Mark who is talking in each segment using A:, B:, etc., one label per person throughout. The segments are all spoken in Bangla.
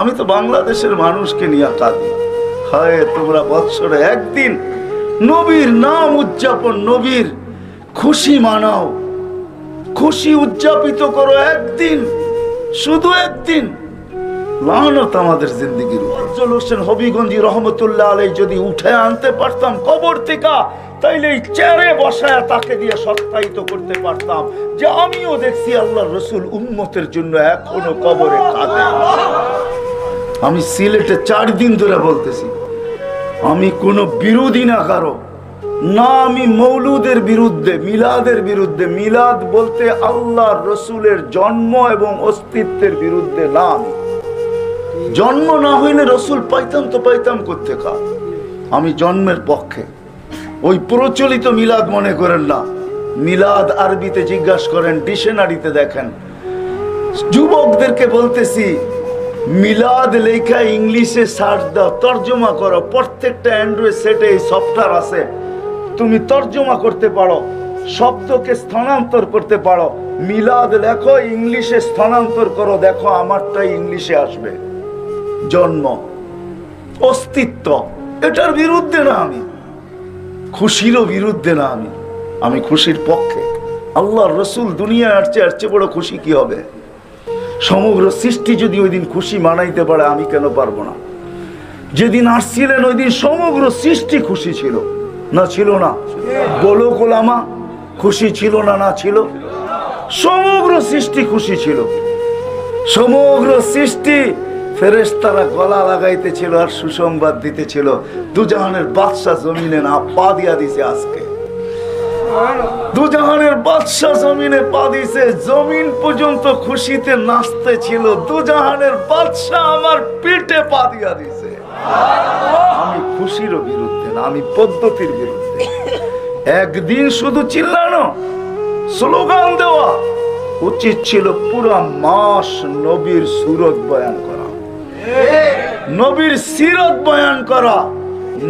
A: আমি তো বাংলাদেশের মানুষকে নিয়ে কাঁদি। হায়, তোমরা বৎসরে একদিন নবীর নাম উদযাপন, নবীর খুশি মানাও। খুশি উদযাপিত করো একদিন, শুধু একদিন। আমাদের হোসেন হবিগঞ্জি যদি আনতে পারতাম, কবর তাইলে এই তাকে দিয়ে করতে পারতাম। যে আমিও দেখছি আল্লাহ রসুল উম্মতের জন্য এখনও কবরে কাঁদে। আমি সিলেটে চার দিন ধরে বলতেছি, আমি কোনো বিরোধী না কারও, না আমি মৌলুদের বিরুদ্ধে, মিলাদের বিরুদ্ধে, মিলাদ বলতে আল্লাহ রসুলের জন্ম এবং অস্তিত্বের বিরুদ্ধে না আমি। জন্ম না হইলে রসুল পাইতাম তো পাইতাম করতে কা আমি জন্মের পক্ষে। ওই প্রচলিত মিলাদ মনে করেন না। মিলাদ আরবিতে জিজ্ঞাসা করেন, ডিকশনারিতে দেখেন। যুবকদেরকে বলতেছি মিলাদ লেখা ইংলিশে সার্চ দাও, তর্জমা করো। প্রত্যেকটা অ্যান্ড্রয়েড সেটে এই সফটওয়্যার আছে। তুমি তর্জমা করতে পারো, শব্দকে স্থানান্তর করতে পারো। মিলাদ লেখো, ইংলিশে স্থানান্তর করো। দেখো আমারটাই ইংলিশে আসবে। জন্ম। অস্তিত্ব। এটার বিরুদ্ধে না আমি। খুশিরও বিরুদ্ধে না আমি। আমি খুশির পক্ষে। আল্লাহ রসুল দুনিয়া আসছে আসছে বড় খুশি কি হবে? সমগ্র সৃষ্টি যদি ওই দিন খুশি মানাইতে পারে, আমি কেন পারব না? যেদিন আসছিলেন, ওই দিন সমগ্র সৃষ্টি খুশি ছিল। না ছিল না? বলো কোলামা খুশি ছিল না না ছিল? সমগ্র সৃষ্টি খুশি ছিল। সমগ্র সৃষ্টি ফেরেশতারা গলা লাগাইতেছিল আর সুসংবাদ দিতেছিল। দুজাহানের বাদশাহ জমিনে না, পা দিয়া দিছে আজকে। দুজাহানের বাদশাহ জমিনে পা দিছে জমিন পর্যন্ত খুশিতে নাচতে ছিল। দুজাহানের বাদশাহ আমার পিঠে পা দিয়া দিছে আমি খুশিরও বিরুদ্ধে না আমি পদ্ধতির বিরুদ্ধে। একদিন শুধু চিল্লানো স্লোগান দেওয়া উচিত ছিল পুরো মাস নবীর সুরত বয়ান করা। নবীর সিরত বয়ান করা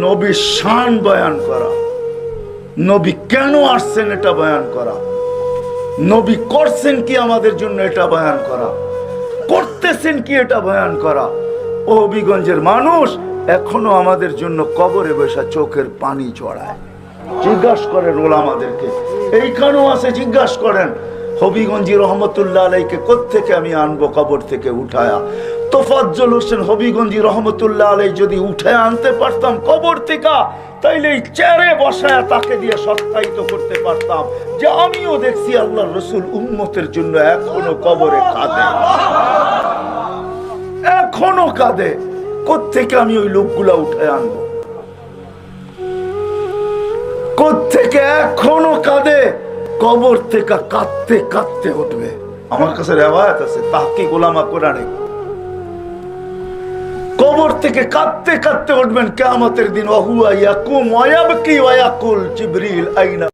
A: নবীর শান বয়ান করা। নবী কেন আসছেন এটা বয়ান করা? নবী করছেন কি আমাদের জন্য এটা বয়ান করা? করতেছেন কি এটা বয়ান করা? ও হবিগঞ্জের মানুষ এখনও আমাদের জন্য কবরে বসা চোখের পানি চড়ায় জিজ্ঞাসা করেন ওলা ওলামাদেরকে। এইখানেও আছে, জিজ্ঞাসা করেন, হবিগঞ্জি রহমতুল্লাহ আলাইকে কোত্থেকে আমি আনব কবর থেকে উঠায়া? তোফাজ্জল হোসেন হবিগঞ্জি রহমতুল্লাহ আলাই যদি উঠে আনতে পারতাম কবর থেকে, তাইলে এই চেয়ারে বসায় তাকে দিয়ে সত্যায়িত করতে পারতাম। যে আমিও দেখছি আল্লাহ রসুল উম্মতের জন্য এখনও কবরে কাঁদে। এখনও কাঁদে। কোত্থেকে আমি ওই লোকগুলা উঠে আনব? কোত্থেকে এখনও কাঁদে? কবর থেকে কাঁদতে কাঁদতে উঠবে। আমার কাছে রেওয়ায়ত আছে তাহকি গোলামা কোরআনে। কবর থেকে কাঁদতে কাঁদতে উঠবেন কেয়ামতের দিন। অহুয়া ইয়াকুম ওয়ায়াবকি কুল জিবরিল আইনা।